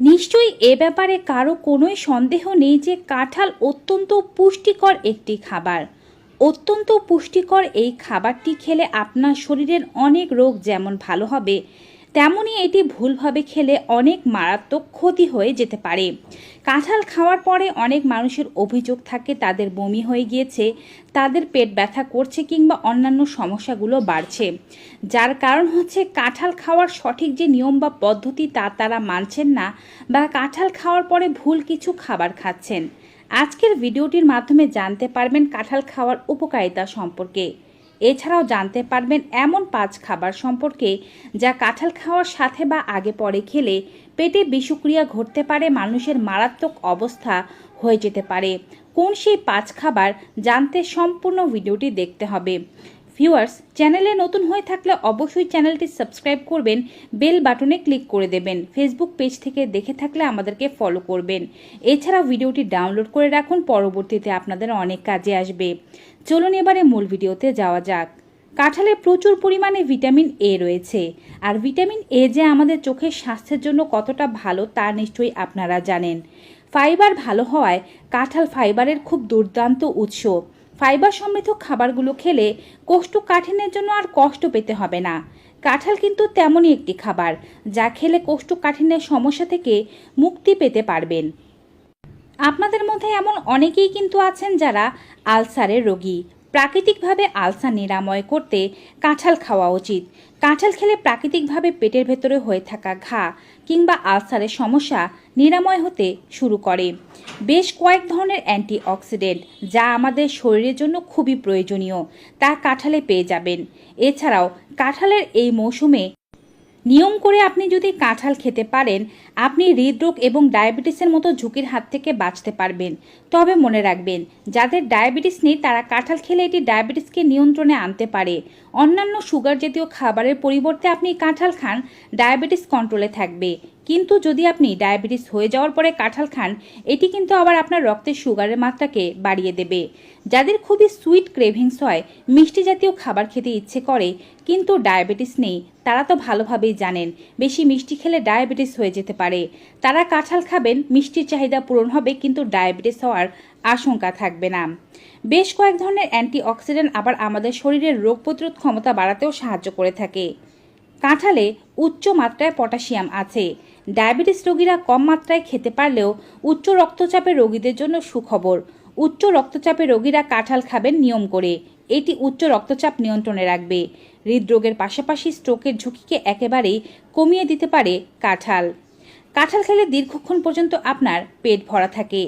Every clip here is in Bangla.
নিশ্চয়ই এ ব্যাপারে কারও কোনোই সন্দেহ নেই যে কাঁঠাল অত্যন্ত পুষ্টিকর একটি খাবার। অত্যন্ত পুষ্টিকর এই খাবারটি খেলে আপনার শরীরের অনেক রোগ যেমন ভালো হবে তেমনই এটি ভুলভাবে খেলে অনেক মারাত্মক ক্ষতি হয়ে যেতে পারে। কাঁঠাল খাওয়ার পরে অনেক মানুষের অভিযোগ থাকে, তাদের বমি হয়ে গিয়েছে, তাদের পেট ব্যথা করছে কিংবা অন্যান্য সমস্যাগুলো বাড়ছে। যার কারণ হচ্ছে কাঁঠাল খাওয়ার সঠিক যে নিয়ম বা পদ্ধতি তা তারা মানছেন না বা কাঁঠাল খাওয়ার পরে ভুল কিছু খাবার খাচ্ছেন। আজকের ভিডিওটির মাধ্যমে জানতে পারবেন কাঁঠাল খাওয়ার উপকারিতা সম্পর্কে। এছাড়াও জানতে পারবেন এমন পাঁচ খাবার সম্পর্কে যা কাঁঠাল খাওয়ার সাথে বা আগে পরে খেলে পেটে বিষক্রিয়া ঘটতে পারে, মানুষের মারাত্মক অবস্থা হয়ে যেতে পারে। কোন সেই পাঁচ খাবার জানতে সম্পূর্ণ ভিডিওটি দেখতে হবে। ভিউয়ার্স চ্যানেলে নতুন হয়ে থাকলে অবশ্যই চ্যানেলটি সাবস্ক্রাইব করবেন বেল বাটনে ক্লিক করে দেবেন ফেসবুক পেজ থেকে দেখে থাকলে আমাদেরকে ফলো করবেন। এছাড়াও ভিডিওটি ডাউনলোড করে রাখুন, পরবর্তীতে আপনাদের অনেক কাজে আসবে। চলুন এবারে মূল ভিডিওতে যাওয়া যাক। কাঁঠালে প্রচুর পরিমাণে ভিটামিন এ রয়েছে। আর ভিটামিন এ যে আমাদের চোখের স্বাস্থ্যের জন্য কতটা ভালো তা নিশ্চয়ই আপনারা জানেন। ফাইবার ভালো হওয়ায় কাঁঠাল ফাইবারের খুব দুর্দান্ত উৎস। ফাইবার সমৃদ্ধ খাবারগুলো খেলে কোষ্ঠকাঠিন্যের জন্য আর কষ্ট পেতে হবে না। কাঁঠাল কিন্তু তেমনই একটি খাবার, যা খেলে কোষ্ঠকাঠিন্যের সমস্যা থেকে মুক্তি পেতে পারবেন। আপনাদের মধ্যে এমন অনেকেই কিন্তু আছেন যারা আলসারের রোগী। প্রাকৃতিকভাবে আলসার নিরাময় করতে কাঁঠাল খাওয়া উচিত। কাঁঠাল খেলে প্রাকৃতিকভাবে পেটের ভেতরে হয়ে থাকা ঘা কিংবা আলসারের সমস্যা নিরাময় হতে শুরু করে। বেশ কয়েক ধরনের অ্যান্টিঅক্সিডেন্ট যা আমাদের শরীরের জন্য খুবই প্রয়োজনীয়, তা কাঁঠালে পেয়ে যাবেন। এছাড়াও কাঁঠালের এই মৌসুমে নিয়ম করে আপনি যদি কাঁঠাল খেতে পারেন, আপনি হৃদরোগ এবং ডায়াবেটিসের মতো ঝুঁকির হাত থেকে বাঁচতে পারবেন। তবে মনে রাখবেন, যাদের ডায়াবেটিস নেই, তারা কাঁঠাল খেলে এটি ডায়াবেটিসকে নিয়ন্ত্রণে আনতে পারে। অন্যান্য সুগার জাতীয় খাবারের পরিবর্তে আপনি কাঁঠাল খান, ডায়াবেটিস কন্ট্রোলে থাকবে। কিন্তু যদি আপনি ডায়াবেটিস হয়ে যাওয়ার পরে কাঁঠাল খান, এটি কিন্তু আবার আপনার রক্তের সুগারের মাত্রাকে বাড়িয়ে দেবে। যাদের খুবই সুইট ক্রেভিংস হয়, মিষ্টি জাতীয় খাবার খেতে ইচ্ছে করে, কিন্তু ডায়াবেটিস নেই, তারা তো ভালোভাবেই জানেন, বেশি মিষ্টি খেলে ডায়াবেটিস হয়ে যেতে পারে। তারা কাঁঠাল খাবেন, মিষ্টির চাহিদা পূরণ হবে, কিন্তু ডায়াবেটিস হওয়ার আশঙ্কা থাকবে না। বেশ কয়েক ধরনের অ্যান্টিঅক্সিডেন্ট আবার আমাদের শরীরের রোগ প্রতিরোধ ক্ষমতা বাড়াতেও সাহায্য করে থাকে। কাঁঠালে উচ্চ মাত্রায় পটাশিয়াম আছে। ডায়াবেটিস রোগীরা কম মাত্রায় খেতে পারলেও উচ্চ রক্তচাপের রোগীদের জন্য সুখবর। উচ্চ রক্তচাপের রোগীরা কাঁঠাল খাবেন নিয়ম করে। এটি উচ্চ রক্তচাপ নিয়ন্ত্রণে রাখবে। হৃদরোগের পাশাপাশি স্ট্রোকের ঝুঁকিকে একেবারেই কমিয়ে দিতে পারে কাঁঠাল। কাঁঠাল খেলে দীর্ঘক্ষণ পর্যন্ত আপনার পেট ভরা থাকে,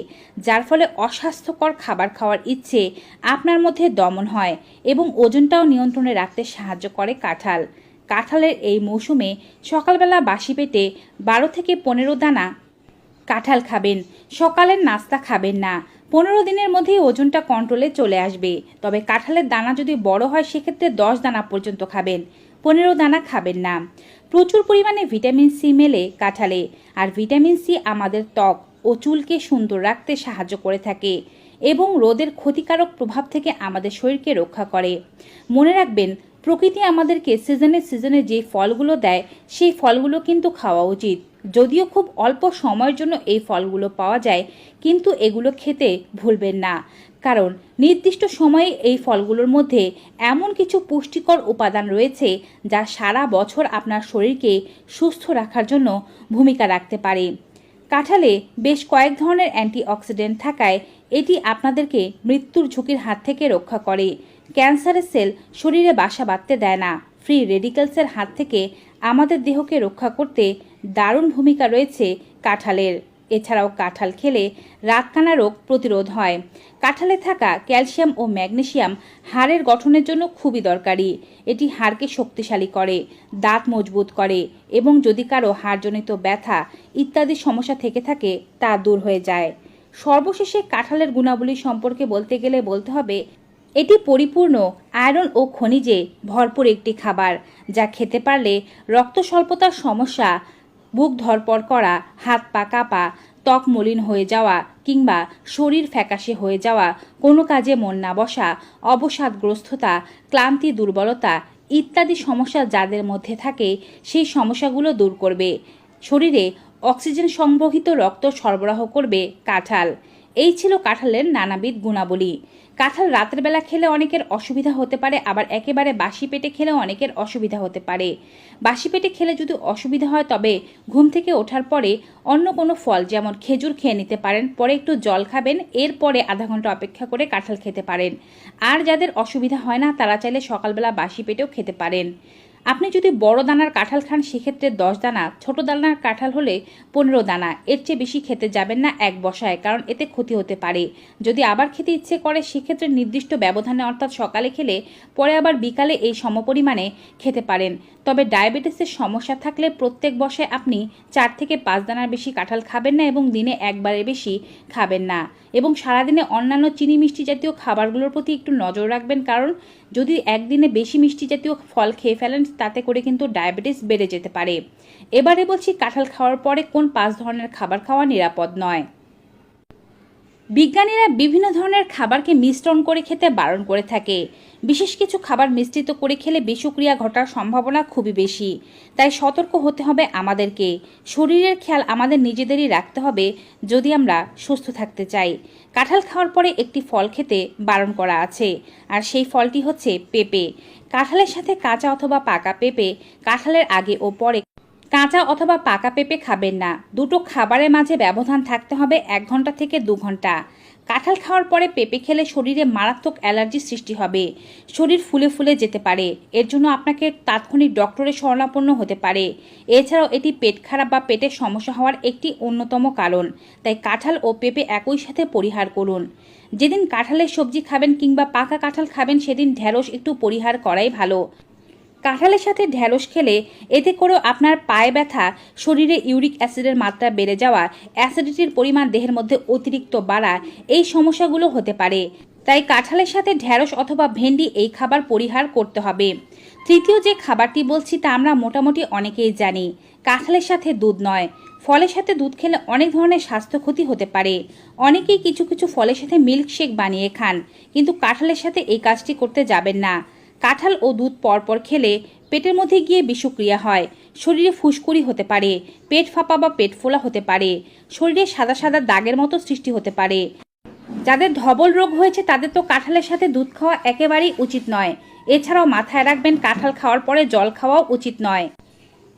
যার ফলে অস্বাস্থ্যকর খাবার খাওয়ার ইচ্ছে আপনার মধ্যে দমন হয় এবং ওজনটাও নিয়ন্ত্রণে রাখতে সাহায্য করে কাঁঠাল। কাঁঠালের এই মৌসুমে সকালবেলা বাসি পেটে বারো থেকে পনেরো দানা কাঁঠাল খাবেন। সকালের নাস্তা খাবেন না। পনেরো দিনের মধ্যেই ওজনটা কন্ট্রোলে চলে আসবে। তবে কাঁঠালের দানা যদি বড় হয়, সেক্ষেত্রে দশ দানা পর্যন্ত খাবেন। পনেরো দানা খাবেন না। প্রচুর পরিমাণে ভিটামিন সি মেলে কাঁঠালে। আর ভিটামিন সি আমাদের ত্বক ও চুলকে সুন্দর রাখতে সাহায্য করে থাকে এবং রোদের ক্ষতিকারক প্রভাব থেকে আমাদের শরীরকে রক্ষা করে। মনে রাখবেন প্রকৃতি আমাদেরকে সিজনে সিজনে যে ফলগুলো দেয়, সেই ফলগুলো কিন্তু খাওয়া উচিত। যদিও খুব অল্প সময়ের জন্য এই ফলগুলো পাওয়া যায়, কিন্তু এগুলো খেতে ভুলবেন না। কারণ নির্দিষ্ট সময়ে এই ফলগুলোর মধ্যে এমন কিছু পুষ্টিকর উপাদান রয়েছে যা সারা বছর আপনার শরীরকে সুস্থ রাখার জন্য ভূমিকা রাখতে পারে। কাঁঠালে বেশ কয়েক ধরনের অ্যান্টিঅক্সিডেন্ট থাকায় এটি আপনাদেরকে মৃত্যুর ঝুঁকির হাত থেকে রক্ষা করে। ক্যান্সারের সেল শরীরে বাসা বাঁধতে দেয় না। ফ্রি রেডিক্যালসের হাত থেকে আমাদের দেহকে রক্ষা করতে দারুণ ভূমিকা রয়েছে কাঁঠালের। এছাড়াও কাঁঠাল খেলে রাতকানা রোগ প্রতিরোধ হয়। কাঁঠালে থাকা ক্যালসিয়াম ও ম্যাগনেসিয়াম হাড়ের গঠনের জন্য খুবই দরকারি। এটি হাড়কে শক্তিশালী করে, দাঁত মজবুত করে এবং যদি কারও হাড়জনিত ব্যথা ইত্যাদি সমস্যা থেকে থাকে, তা দূর হয়ে যায়। সর্বশেষে কাঁঠালের গুণাবলী সম্পর্কে বলতে গেলে বলতে হবে এটি পরিপূর্ণ আয়রন ও খনিজে ভরপুর একটি খাবার, যা খেতে পারলে রক্ত স্বল্পতার সমস্যা, বুক ধরপর করা, হাত পা কাঁপা, ত্বক মলিন হয়ে যাওয়া, কিংবা শরীর ফ্যাকাশে হয়ে যাওয়া, কোনো কাজে মন না বসা, অবসাদগ্রস্ততা, ক্লান্তি, দুর্বলতা ইত্যাদি সমস্যা যাদের মধ্যে থাকে, সেই সমস্যাগুলো দূর করবে। শরীরে অক্সিজেন সংবহিত রক্ত সরবরাহ করবে কাঁঠাল। এই ছিল কাঁঠালের নানাবিধ গুণাবলী। কাঁঠাল রাতের বেলা খেলে অনেকের অসুবিধা হতে পারে, আবার একেবারে বাসি পেটে খেলেও অনেকের অসুবিধা হতে পারে। বাসি পেটে খেলে যদি অসুবিধা হয়, তবে ঘুম থেকে ওঠার পরে অন্য কোনো ফল, যেমন খেজুর, খেয়ে নিতে পারেন। পরে একটু জল খাবেন, এরপরে আধা ঘণ্টা অপেক্ষা করে কাঁঠাল খেতে পারেন। আর যাদের অসুবিধা হয় না, তারা চাইলে সকালবেলা বাসি পেটেও খেতে পারেন। আপনি যদি বড় দানার কাঁঠাল খান, সেক্ষেত্রে দশ দানা। ছোট দানার কাঁঠাল হলে পনেরো দানা। এর চেয়ে বেশি খেতে যাবেন না এক বসায়, কারণ এতে ক্ষতি হতে পারে। যদি আবার খেতে ইচ্ছে করে, সেক্ষেত্রে নির্দিষ্ট ব্যবধানে, অর্থাৎ সকালে খেলে, পরে আবার বিকালে এই সমপরিমাণে খেতে পারেন। তবে ডায়াবেটিসের সমস্যা থাকলে প্রত্যেক বসায় আপনি চার থেকে পাঁচ দানার বেশি কাঁঠাল খাবেন না এবং দিনে একবারের বেশি খাবেন না। এবং সারাদিনে অন্যান্য চিনি মিষ্টি জাতীয় খাবারগুলোর প্রতি একটু নজর রাখবেন, কারণ যদি একদিনে বেশি মিষ্টি জাতীয় ফল খেয়ে ফেলেন, তাতে করে কিন্তু ডায়াবেটিস বেড়ে যেতে পারে। এবারে বলছি কাঁঠাল খাওয়ার পরে কোন পাঁচ ধরনের খাবার খাওয়া নিরাপদ নয়। বিজ্ঞানীরা বিভিন্ন ধরনের খাবারকে মিশ্রণ করে খেতে বারণ করে থাকে। বিশেষ কিছু খাবার মিশ্রিত করে খেলে বিষক্রিয়া ঘটার সম্ভাবনা খুবই বেশি। তাই সতর্ক হতে হবে আমাদেরকে। শরীরের খেয়াল আমাদের নিজেদেরই রাখতে হবে যদি আমরা সুস্থ থাকতে চাই। কাঁঠাল খাওয়ার পরে একটি ফল খেতে বারণ করা আছে। আর সেই ফলটি হচ্ছে পেঁপে। কাঁঠালের সাথে কাঁচা অথবা পাকা পেঁপে কাঁঠালের আগে ও পরে কাঁচা অথবা পাকা পেঁপে খাবেন না। দুটো খাবারের মাঝে ব্যবধান থাকতে হবে এক ঘণ্টা থেকে দু ঘণ্টা। কাঁঠাল খাওয়ার পরে পেঁপে খেলে শরীরে মারাত্মক অ্যালার্জি সৃষ্টি হবে। শরীর ফুলে ফুলে যেতে পারে। এর জন্য আপনাকে তাৎক্ষণিক ডক্টরের শরণাপন্ন হতে পারে। এছাড়াও এটি পেট খারাপ বা পেটের সমস্যা হওয়ার একটি অন্যতম কারণ। তাই কাঁঠাল ও পেঁপে একই সাথে পরিহার করুন। যেদিন কাঁঠালের সবজি খাবেন কিংবা পাকা কাঁঠাল খাবেন, সেদিন ঢ্যাঁড়স একটু পরিহার করাই ভালো। কাঁঠালের সাথে ঢ্যাঁড়স খেলে এতে করেও আপনার পায়ে ব্যথা, শরীরে ইউরিক অ্যাসিডের মাত্রা বেড়ে যাওয়া, অ্যাসিডিটির পরিমাণ দেহের মধ্যে অতিরিক্ত বাড়া, এই সমস্যাগুলো হতে পারে। তাই কাঁঠালের সাথে ঢ্যাঁড়স অথবা ভেন্ডি এই খাবার পরিহার করতে হবে। তৃতীয় যে খাবারটি বলছি তা আমরা মোটামুটি অনেকেই জানি, কাঁঠালের সাথে দুধ নয়। ফলের সাথে দুধ খেলে অনেক ধরনের স্বাস্থ্য ক্ষতি হতে পারে। অনেকেই কিছু কিছু ফলের সাথে মিল্কশেক বানিয়ে খান, কিন্তু কাঁঠালের সাথে এই কাজটি করতে যাবেন না। কাঁঠাল ও দুধ পরপর খেলে পেটের মধ্যে গিয়ে বিষক্রিয়া হয়। শরীরে ফুসকুড়ি হতে পারে, পেট ফাঁপা বা পেট ফোলা হতে পারে, শরীরে সাদা সাদা দাগের মতো সৃষ্টি হতে পারে। যাদের ধবল রোগ হয়েছে, তাদের তো কাঁঠালের সাথে দুধ খাওয়া একেবারেই উচিত নয়। এছাড়াও মাথায় রাখবেন, কাঁঠাল খাওয়ার পরে জল খাওয়াও উচিত নয়।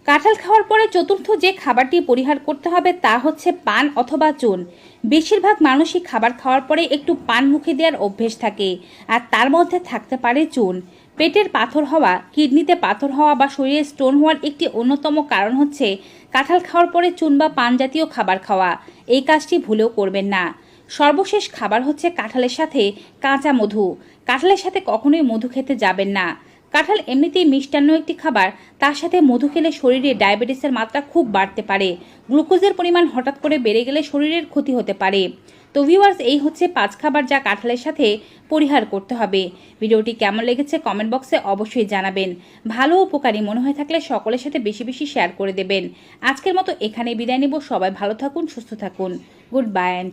কাঁঠাল খাওয়ার পরে চতুর্থ যে খাবারটি পরিহার করতে হবে, তা হচ্ছে পান অথবা চুন। বেশিরভাগ মানুষই খাবার খাওয়ার পরে একটু পান মুখে দেওয়ার অভ্যেস থাকে, আর তার মধ্যে থাকতে পারে চুন। পেটের পাথর হওয়া, কিডনিতে পাথর হওয়া বা শরীরে স্টোন হওয়ার একটি অন্যতম কারণ হচ্ছে কাঁঠাল খাওয়ার পরে চুন বা পান জাতীয় খাবার খাওয়া। এই কাজটি ভুলেও করবেন না। সর্বশেষ খাবার হচ্ছে কাঁঠালের সাথে কাঁচা মধু। কাঁঠালের সাথে কখনোই মধু খেতে যাবেন না। কাঁঠাল এমনিতেই মিষ্টান্ন একটি খাবার, তার সাথে মধু খেলে শরীরে ডায়াবেটিসের মাত্রা খুব বাড়তে পারে। গ্লুকোজের পরিমাণ হঠাৎ করে বেড়ে গেলে শরীরের ক্ষতি হতে পারে। তো ভিউয়ার্স এই হচ্ছে পাঁচ খাবার যা কাঁঠালের সাথে পরিহার করতে হবে। ভিডিওটি কেমন লেগেছে কমেন্ট বক্সে অবশ্যই জানাবেন। ভালো উপকারী মনে হয়ে থাকলে সকলের সাথে বেশি বেশি শেয়ার করে দেবেন। আজকের মতো এখানে বিদায় নেব। সবাই ভালো থাকুন, সুস্থ থাকুন। Good bye and